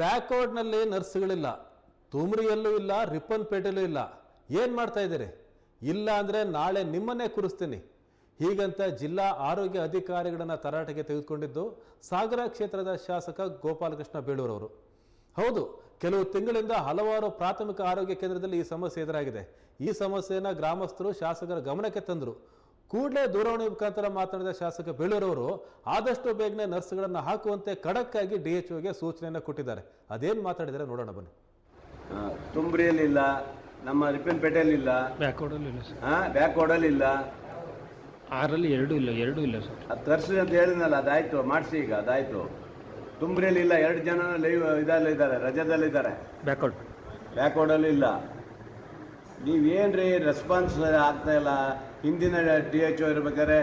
ಬ್ಯಾಕ್ವರ್ಡ್ನಲ್ಲಿ ನರ್ಸ್ಗಳಿಲ್ಲ, ತುಮ್ರಿಯಲ್ಲೂ ಇಲ್ಲ, ರಿಪ್ಪನ್ಪೇಟೆಯಲ್ಲೂ ಇಲ್ಲ. ಏನು ಮಾಡ್ತಾ ಇದ್ದೀರಿ? ಇಲ್ಲ ಅಂದರೆ ನಾಳೆ ನಿಮ್ಮನ್ನೇ ಕೂರಿಸ್ತೀನಿ. ಹೀಗಂತ ಜಿಲ್ಲಾ ಆರೋಗ್ಯ ಅಧಿಕಾರಿಗಳನ್ನ ತರಾಟೆಗೆ ತೆಗೆದುಕೊಂಡಿದ್ದು ಸಾಗರ ಕ್ಷೇತ್ರದ ಶಾಸಕ ಗೋಪಾಲಕೃಷ್ಣ ಬೇಳೂರವರು. ಹೌದು, ಕೆಲವು ತಿಂಗಳಿಂದ ಹಲವಾರು ಪ್ರಾಥಮಿಕ ಆರೋಗ್ಯ ಕೇಂದ್ರದಲ್ಲಿ ಈ ಸಮಸ್ಯೆ ಎದುರಾಗಿದೆ. ಈ ಸಮಸ್ಯೆಯನ್ನು ಗ್ರಾಮಸ್ಥರು, ಶಾಸಕರ ಗಮನಕ್ಕೆ ತಂದರು. ಕೂಡಲೇ ದೂರವಾಣಿ ಮುಖಾಂತರ ಮಾತನಾಡಿದ ಶಾಸಕ ಬೇಳೂರವರು ಆದಷ್ಟು ಬೇಗನೆ ನರ್ಸ್ಗಳನ್ನು ಹಾಕುವಂತೆ ಖಡಕ್ಕಾಗಿ ಡಿ ಎಚ್ ಒಗೆ ಸೂಚನೆಯನ್ನು ಕೊಟ್ಟಿದ್ದಾರೆ. ಅದೇನು ಮಾತಾಡಿದರೆ ನೋಡೋಣ ಬನ್ನಿ. ತುಂಬ್ರಿಯಲ್ಲಿಲ್ಲ ನಮ್ಮ ರಿಪ್ಪನ್ಪೇಟೆಯಲ್ಲಿಲ್ಲ ಬ್ಯಾಕ್ವರ್ಡಲ್ಲಿ ಇಲ್ಲ ಸರ್. ಹಾಂ ಬ್ಯಾಕ್ ರೋಡಲ್ಲಿಲ್ಲ ಆರಲ್ಲಿ ಎರಡೂ ಇಲ್ಲ ಎರಡೂ ಇಲ್ಲ ಸರ್. ಅದು ತರಿಸಿ ಅಂತ ಹೇಳಿದ್ನಲ್ಲ ಅದಾಯ್ತು ಮಾಡಿಸಿ ಈಗ ಅದಾಯ್ತು. ತುಂಬ್ರಿಯಲ್ಲಿಲ್ಲ ಎರಡು ಜನ ಲೈವ್ ಇದಲ್ಲಿದ್ದಾರೆ ರಜದಲ್ಲಿದ್ದಾರೆ. ಬ್ಯಾಕ್ವರ್ಡ್ ಬ್ಯಾಕ್ ರೋಡಲ್ಲಿ ನೀವೇನ್ರಿ ರೆಸ್ಪಾನ್ಸ್ ಆಗ್ತಾ ಇಲ್ಲ? ಹಿಂದಿನ ಡಿ ಎಚ್ ಓ ಇರ್ಬೇಕಾದ್ರೆ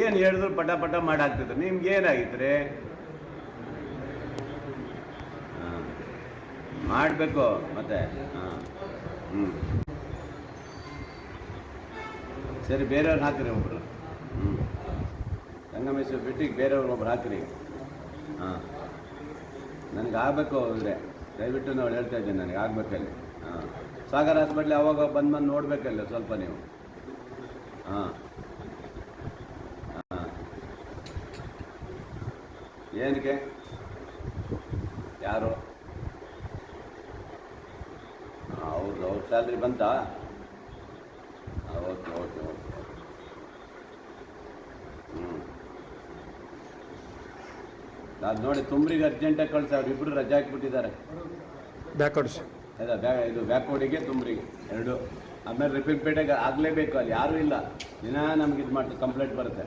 ಏನು ಹೇಳಿದ್ರು ಪಟ ಪಟ ಮಾಡಾಕ್ತಿದ್ರು. ನಿಮ್ಗೆ ಏನಾಗಿತ್ತು ರೀ ಮಾಡಬೇಕು ಮತ್ತೆ. ಹಾಂ. ಹ್ಞೂ ಸರಿ ಬೇರೆಯವ್ರು ಹಾಕಿರಿ ಒಬ್ರು. ಹ್ಞೂ ಸಂಗಮೇಶ್ವರ ಬಿಟ್ಟಿಗೆ ಬೇರೆಯವ್ರು ಒಬ್ರು ಹಾಕಿರಿ. ಹಾಂ. ನನಗೆ ಆಗಬೇಕು ದಯವಿಟ್ಟು ನಾವು ಹೇಳ್ತಾ ಇದ್ದೀನಿ, ನನಗೆ ಆಗಬೇಕಲ್ಲಿ ಹಾಂ. ಸಾಗರ್ ಹಾಸ್ಪಿಟ್ಲ್ ಅವಾಗ ಬಂದು ಬಂದು ನೋಡಬೇಕಲ್ಲ ಸ್ವಲ್ಪ ನೀವು. ಹಾಂ. ಹಾಂ. ಏನಕ್ಕೆ? ಯಾರು? ಹೌದು, ಅವ್ರ ಸ್ಯಾಲ್ರಿ ಬಂತಾ? ಓಕೆ ಓಕೆ ಓಕೆ ಹ್ಞೂ ನಾನು ನೋಡಿ ತುಂಬ್ರಿಗೆ ಅರ್ಜೆಂಟಾಗಿ ಕಳಿಸಿ, ಅವ್ರಿಬ್ರು ರಜೆ ಹಾಕ್ಬಿಟ್ಟಿದ್ದಾರೆ. ಬ್ಯಾಕ್ವರ್ಡ್ ಬ್ಯಾ ಇದು ಬ್ಯಾಕೋಡಿಗೆ ತುಂಬ್ರಿಗೆ ಎರಡು. ಆಮೇಲೆ ರಿಪೀಟ್ಪೇಟೆಗೆ ಆಗಲೇಬೇಕು ಅಲ್ಲಿ, ಯಾರೂ ಇಲ್ಲ. ದಿನ ನಮ್ಗೆ ಇದು ಮಾಡ್ತು ಕಂಪ್ಲೇಂಟ್ ಬರುತ್ತೆ.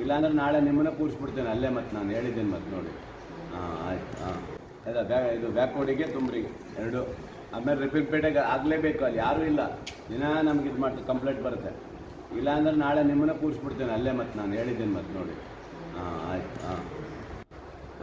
ಇಲ್ಲಾಂದ್ರೆ ನಾಳೆ ನಿಮ್ಮನ್ನ ಕೂರಿಸ್ಬಿಡ್ತೇನೆ, ಅಲ್ಲೇ ಮತ್ತೆ ನಾನು ಹೇಳಿದ್ದೀನಿ ಮತ್ತೆ ನೋಡಿ. ಹಾಂ, ಆಯ್ತು, ಹಾಂ. ಅದ ಬ್ಯಾ ಇದು ಬ್ಯಾಕೋಡಿಗೆ ತುಂಬ್ರಿಗೆ ಎರಡು. ಆಮೇಲೆ ರಿಪೀಟ್ಪೇಟೆಗೆ ಆಗಲೇಬೇಕು ಅಲ್ಲಿ, ಯಾರೂ ಇಲ್ಲ. ದಿನ ನಮ್ಗೆ ಇದು ಮಾಡ್ತು ಕಂಪ್ಲೇಂಟ್ ಬರುತ್ತೆ. ಇಲ್ಲಾಂದ್ರೆ ನಾಳೆ ನಿಮ್ಮನ್ನ ಕೂರಿಸ್ಬಿಡ್ತೇನೆ, ಅಲ್ಲೇ ಮತ್ತೆ ನಾನು ಹೇಳಿದ್ದೀನಿ ಮತ್ತೆ ನೋಡಿ. ಹಾಂ, ಆಯ್ತು, ಹಾಂ.